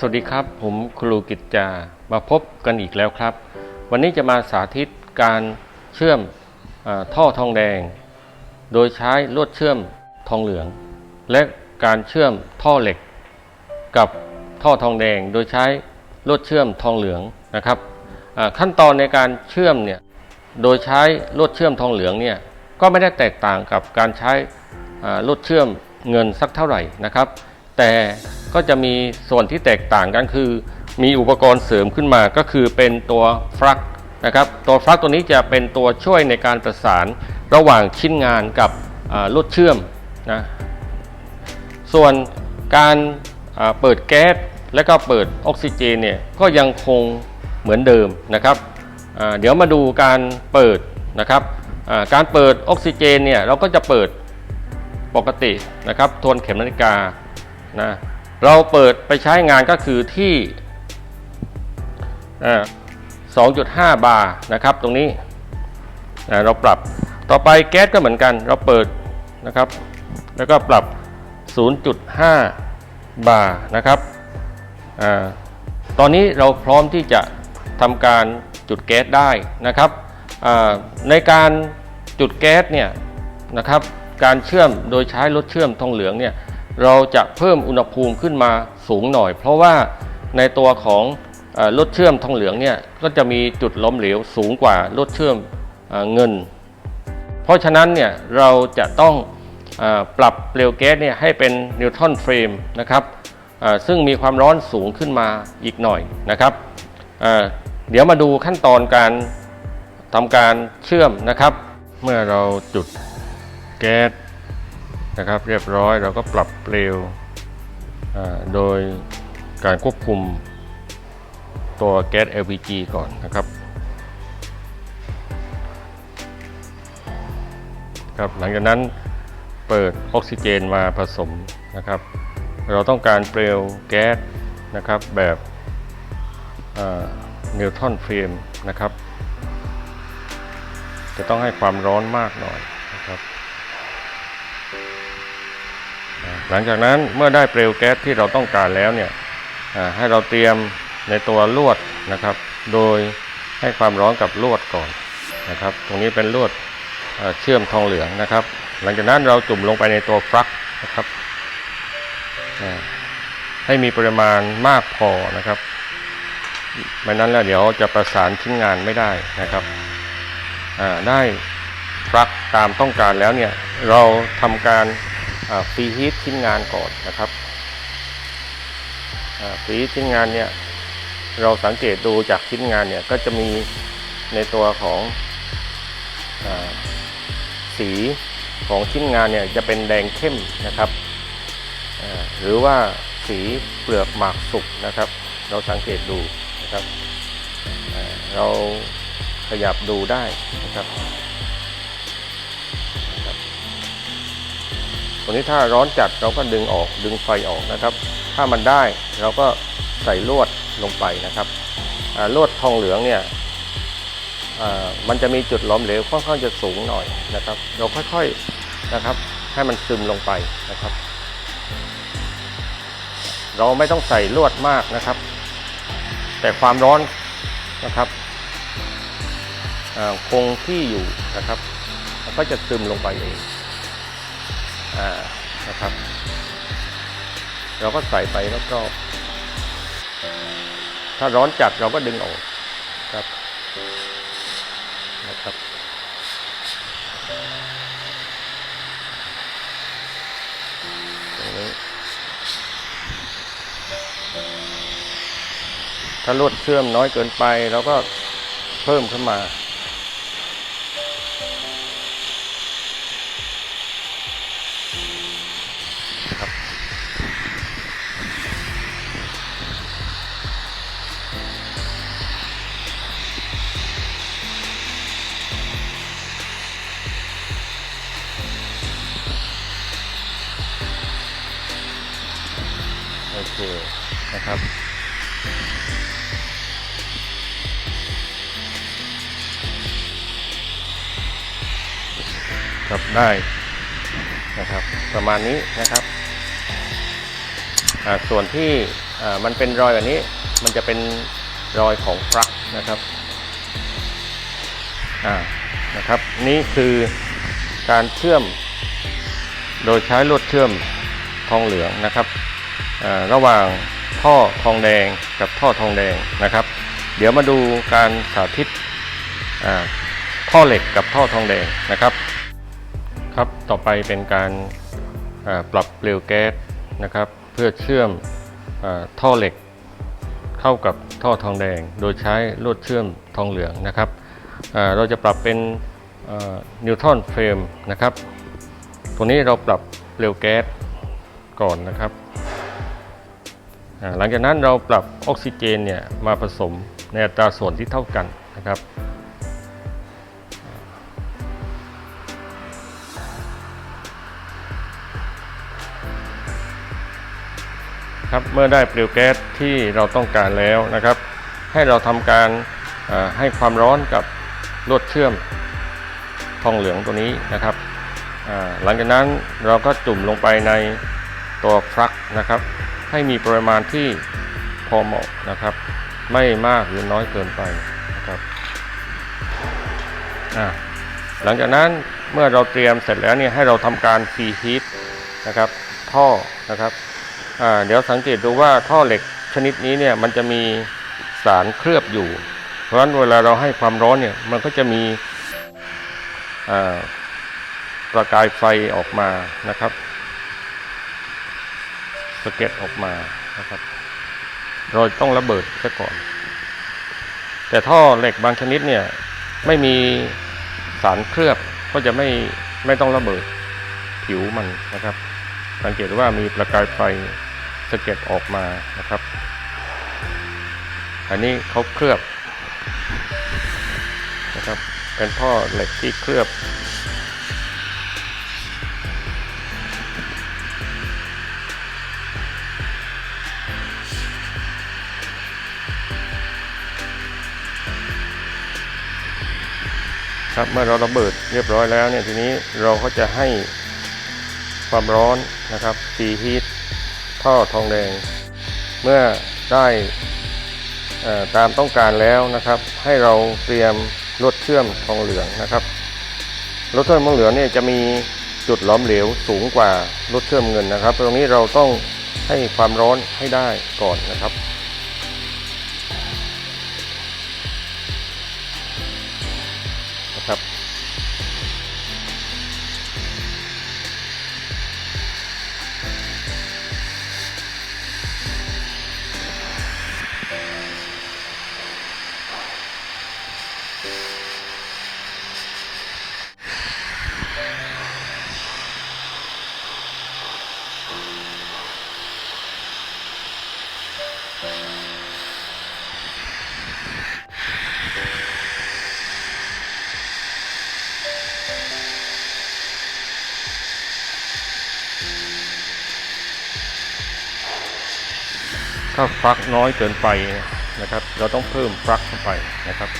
สวัสดีครับ ผมครูกิจจา มาพบกันอีกแล้วครับ วันนี้จะมาสาธิตการเชื่อมอท่อทองแดง โดยใช้ลวดเชื่อมทองเหลือง และการเชื่อมท่อเหล็ก กับท่อทองแดง โดยใช้ลวดเชื่อมทองเหลืองนะครับขั้นตอนในการเชื่อมเนี่ยโดยใช้ลวดเชื่อมทองเหลืองเนี่ยก็ไม่ได้แตกต่างกับการใช้ลวดเชื่อมเงินสักเท่าไหร่นะครับ แต่ ก็จะมีส่วนที่แตกต่างกันคือ มีอุปกรณ์เสริมขึ้นมาก็คือเป็นตัวฟลักนะครับตัวฟลักตัวนี้จะเป็นตัวช่วยในการประสานระหว่างชิ้นงานกับลวดเชื่อมนะส่วนการเปิดแก๊สและก็เปิดออกซิเจนเนี่ยก็ยังคงเหมือนเดิมนะครับเดี๋ยวมาดูการเปิดนะครับการเปิดออกซิเจนเนี่ยเราก็จะเปิดปกตินะครับทวนเข็มนาฬิกานะ เราเปิดไปใช้งานก็คือที่ 2.5 บาร์นะครับ ตรงนี้เราปรับต่อไปแก๊สก็เหมือนกัน เราเปิดนะครับ แล้วก็ปรับ 0.5 บาร์นะครับอตอนนี้เราพร้อมที่จะทำการจุดแก๊สได้นะครับในการจุดแก๊สเนี่ยนะครับ การเชื่อมโดยใช้รถเชื่อมทองเหลืองเนี่ย เราจะเพิ่มอุณหภูมิขึ้นมาสูงหน่อย เพราะว่าในตัวของอรถเชื่อมทองเหลืองเนี่ยก็จะมีจุดล้มเหลวสูงกว่ารถเชื่อมเอเงิน เพราะฉะนั้นเนี่ยเราจะต้องอปรับเปลวแก๊สเนี่ยให้เป็นนิวทรอนเฟรมนะครับซึ่งมีความร้อนสูงขึ้นมาอีกหน่อยนะครับเดี๋ยวมาดูขั้นตอนการทำการเชื่อมนะครับ เมื่อเราจุดแก๊ส นะครับ เรียบร้อยเราก็ปรับเปลวโดยการควบคุมตัวแก๊ส LPG ก่อนนะครับครับหลังจากนั้นเปิดออกซิเจนมาผสมนะครับ เราต้องการเปลวแก๊สนะครับแบบนิวทรอนเฟรมนะครับ จะต้องให้ความร้อนมากหน่อยนะครับ หลังจากนั้นเมื่อได้เปลวแก๊สที่เราต้องการแล้วเนี่ยให้เราเตรียมในตัวลวดนะครับ โดยให้ความร้อนกับลวดก่อนนะครับ ตรงนี้เป็นลวดเชื่อมทองเหลืองนะครับ หลังจากนั้นเราจุ่มลงไปในตัวฟลักนะครับให้มีปริมาณมากพอนะครับไม่นั้นแล้วเดี๋ยวจะประสานชิ้นงานไม่ได้นะครับได้ฟลักตามต้องการแล้วเนี่ยเราทำการ ฟรีฮีทชิ้นงานก่อนนะครับฟรีฮีทชิ้นงานเนี่ยเราสังเกตดูจากชิ้นงานเนี่ยก็จะมีในตัวของอสีของชิ้นงานเนี่ยจะเป็นแดงเข้มนะครับหรือว่าสีเปลือกหมากสุกนะครับ เราสังเกตดูนะครับเราขยับดูได้นะครับ วนี้ถ้าร้อนจัดเราก็ดึงออกดึงไฟออกนะครับ ถ้ามันได้เราก็ใส่ลวดลงไปนะครับลวดทองเหลืองเนี่ยมันจะมีจุดหล้อมเหลวค่อนข้างจะสูงหน่อยนะครับ เราค่อยๆนะครับให้มันซึมลงไปนะครับ เราไม่ต้องใส่ลวดมากนะครับ แต่ความร้อนนะครับคงที่อยู่นะครับก็จะซึมลงไปเอง อ่านะครับ เราก็ใส่ไปแล้วก็ถ้าร้อนจัดเราก็ดึงออกครับนะครับตรงนี้ถ้าลวดเชื่อมน้อยเกินไปเราก็เพิ่มขึ้นมา ได้นะครับ ประมาณนี้นะครับส่วนที่มันเป็นรอยแบบนี้ มันจะเป็นรอยของปลั๊กนะครับนะครับ นี่คือการเชื่อมโดยใช้ลวดเชื่อมทองเหลืองนะครับ ระหว่างท่อทองแดงกับท่อทองแดงนะครับ เดี๋ยวมาดูการสาธิตท่อเหล็กกับท่อทองแดงนะครับ ครับต่อไปเป็นการปรับเปลวแก๊สนะครับ เพื่อเชื่อมอท่อเหล็ก เข้ากับท่อทองแดง โดยใช้ลวดเชื่อมทองเหลืองนะครับเราจะปรับเป็นนิวทอนเฟรมนะครับตรงนี้เราปรับเปลวแก๊สก่อนนะครับ หลังจากนั้นเราปรับออกซิเจนเนี่ยมาผสมในอัตราส่วนที่เท่ากันนะครับ ครับเมื่อได้เปลวแก๊สที่เราต้องการแล้วนะครับ ให้เราทำการให้ความร้อนกับลวดเชื่อมทองเหลืองตัวนี้นะครับหลังจากนั้นเราก็จุ่มลงไปในตัวฟลักนะครับ ให้มีปริมาณที่พอเหมาะนะครับ ไม่มากหรือน้อยเกินไปนะครับหลังจากนั้นเมื่อเราเตรียมเสร็จแล้วเนี่ยให้เราทำการฟีฮีทนะครับท่อนะครับ เดี๋ยวสังเกตดูว่าท่อเหล็กชนิดนี้เนี่ยมันจะมีสารเคลือบอยู่ เพราะฉะนั้นเวลาเราให้ความร้อนเนี่ยมันก็จะมีประกายไฟออกมานะครับสเก็ดออกมานะครับ เราต้องระเบิดซะก่อน แต่ท่อเหล็กบางชนิดเนี่ยไม่มีสารเคลือบก็จะไม่ไม่ต้องระเบิดผิวมันนะครับ สังเกตว่ามีประกายไฟ สะเก็ดออกมานะครับ อันนี้เขาเคลือบนะครับเป็นท่อเหล็กที่เคลือบครับเมื่อเราระเบิดเรียบร้อยแล้วเนี่ยทีนี้เราก็จะให้ความร้อนนะครับตีฮี ท่อทองแดง เมื่อได้ตามต้องการแล้วนะครับ ให้เราเตรียมลวดเชื่อมทองเหลืองนะครับลวดเชื่อมทองเหลืองเนี่ยจะมีจุดหลอมเหลวสูงกว่าลวดเชื่อมเงินนะครับ ตรงนี้เราต้องให้ความร้อนให้ได้ก่อนนะครับ ถ้าฟักน้อยเกินไปนะครับ เราต้องเพิ่มฟักเข้าไปนะครับ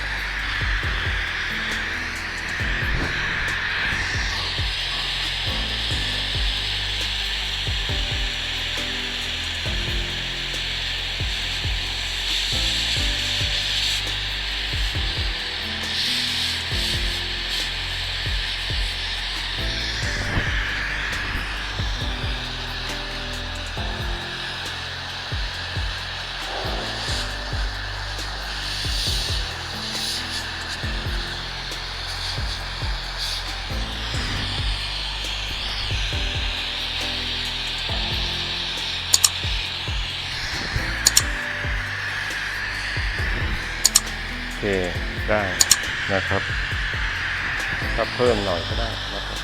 ได้นะครับถ้าเพิ่มหน่อยก็ได้นะครับ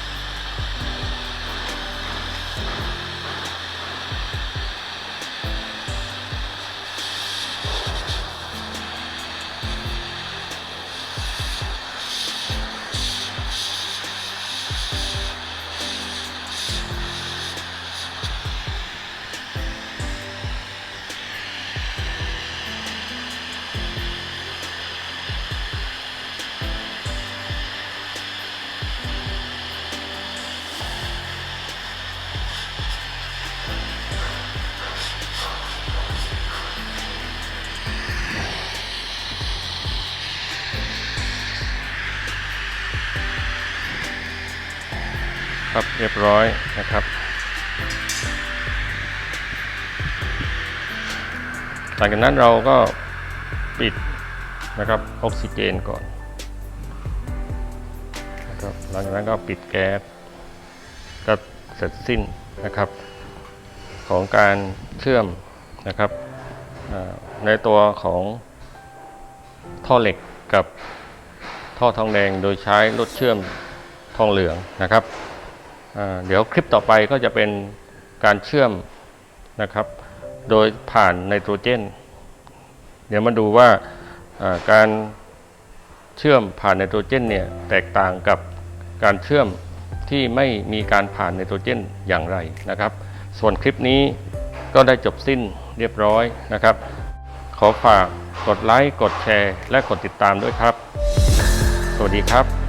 ครับเรียบร้อยนะครับ หลังจากนั้นเราก็ปิดนะครับออกซิเจนก่อนนะครับหลังจากนั้นก็ปิดแก๊สก็เสร็จสิ้นนะครับ ของการเชื่อมนะครับในตัวของท่อเหล็กกับท่อทองแดงโดยใช้รถเชื่อมทองเหลืองนะครับ เดี๋ยวคลิปต่อไปก็จะเป็นการเชื่อมนะครับ โดยผ่านไนโตรเจน เดี๋ยวมาดูว่าการเชื่อมผ่านไนโตรเจนเนี่ยแตกต่างกับการเชื่อมที่ไม่มีการผ่านไนโตรเจนอย่างไรนะครับ ส่วนคลิปนี้ก็ได้จบสิ้นเรียบร้อยนะครับ ขอฝากกดไลค์ กดแชร์ และกดติดตามด้วยครับ สวัสดีครับ